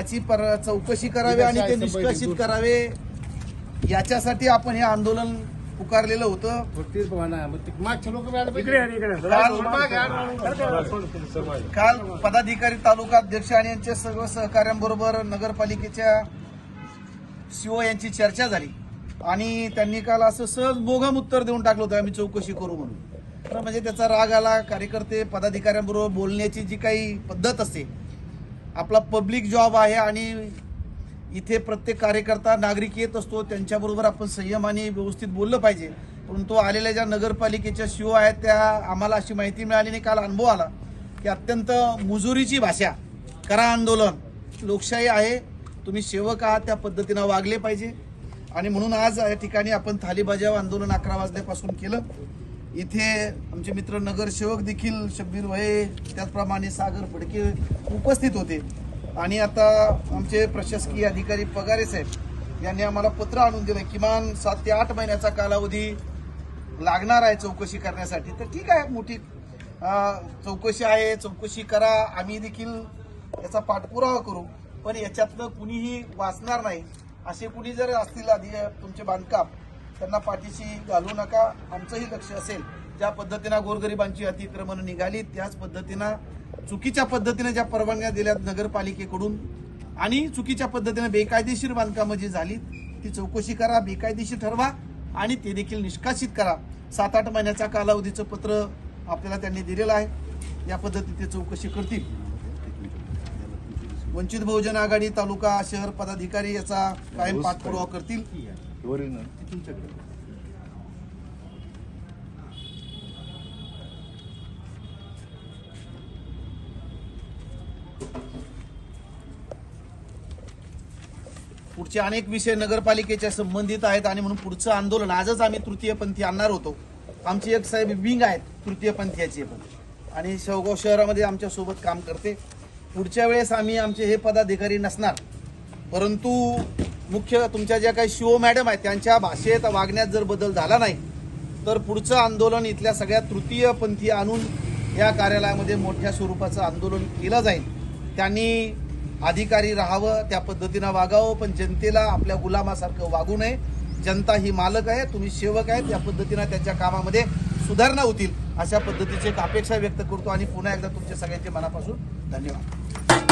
याची पर चौकशी करावी आणि ते निष्कासित करावे. याच्यासाठी आपण हे आंदोलन पुकारलेलं होतं. काल पदाधिकारी तालुका अध्यक्ष आणि यांच्या सर्व सहकाऱ्यांबरोबर नगरपालिकेच्या सीओ यांची चर्चा झाली. आणि त्यांनी काल असं सहज बोगम उत्तर देऊन टाकलं होतं आम्ही चौकशी करू म्हणून. तर म्हणजे त्याचा राग आला. कार्यकर्ते पदाधिकाऱ्यांबरोबर बोलण्याची जी काही पद्धत असते आपला पब्लिक जॉब आहे आणि इथे प्रत्येक कार्यकर्ता नागरिक येत असतो त्यांच्याबरोबर आपण संयम आणि व्यवस्थित बोललं पाहिजे. परंतु आलेल्या ज्या नगरपालिकेच्या शिव आहेत त्या आम्हाला अशी माहिती मिळाली नाही काल अनुभव आला की अत्यंत मुजुरीची भाषा करा आंदोलन लोकशाही आहे तुम्ही सेवक आहात त्या पद्धतीनं वागले पाहिजे. आणि म्हणून आज या ठिकाणी आपण थाली बजाव आंदोलन अकरा वाजल्यापासून केलं. इथे आमचे मित्र नगरसेवक देखील शब्बीर वये त्याचप्रमाणे सागर फडके उपस्थित होते. आणि आता आमचे प्रशासकीय अधिकारी पगारे साहेब यांनी आम्हाला पत्र आणून दिलं. किमान सात ते आठ महिन्याचा कालावधी लागणार आहे चौकशी करण्यासाठी. तर ठीक आहे मोठी चौकशी आहे चौकशी करा. आम्ही देखील याचा पाठपुरावा करू. पण याच्यातलं कुणीही वाचणार नाही. असे कुणी जर असतील आधी तुमचे बांधकाम त्यांना पाठीशी घालू नका. आमचंही लक्ष असेल. ज्या पद्धतीनं गोरगरिबांची अतिक्रमण निघाली त्याच पद्धतीनं चुकीच्या पद्धतीने ज्या परवानग्या दिल्यात नगरपालिकेकडून आणि चुकीच्या पद्धतीने बेकायदेशीर बांधकामं जी झाली ती चौकशी करा बेकायदेशीर ठरवा आणि ते देखील निष्कासित करा. सात आठ महिन्याच्या कालावधीचं पत्र आपल्याला त्यांनी दिलेलं आहे. या पद्धतीने ते चौकशी करतील. वंचित बहुजन आघाडी तालुका शहर पदाधिकारी याचा कायम पाठपुरावा करतील. पुढचे अनेक विषय नगरपालिकेच्या संबंधित आहेत आणि म्हणून पुढचं आंदोलन आजच आम्ही तृतीयपंथी आणणार होतो. आमची एक साहेब विंग आहेत तृतीयपंथीयाची पण. आणि शेवगाव शहरामध्ये आमच्यासोबत काम करते. पुढच्या वेळेस आम्ही आमचे हे पदाधिकारी नसणार. परंतु मुख्य तुमच्या ज्या काही शिव मॅडम आहेत त्यांच्या भाषेत वागण्यात जर बदल झाला नाही तर पुढचं आंदोलन इथल्या सगळ्या तृतीयपंथी आणून या कार्यालयामध्ये मोठ्या स्वरूपाचं आंदोलन केलं जाईल. त्यांनी अधिकारी राहावं त्या पद्धतीनं वागावं पण जनतेला आपल्या गुलामासारखं वागू नये. जनता ही मालक आहे तुम्ही सेवक आहेत या पद्धतीनं त्यांच्या कामामध्ये सुधारणा होतील. अशा पद्धतीची एक अपेक्षा व्यक्त करतो आणि पुन्हा एकदा तुमच्या सगळ्यांचे मनापासून धन्यवाद.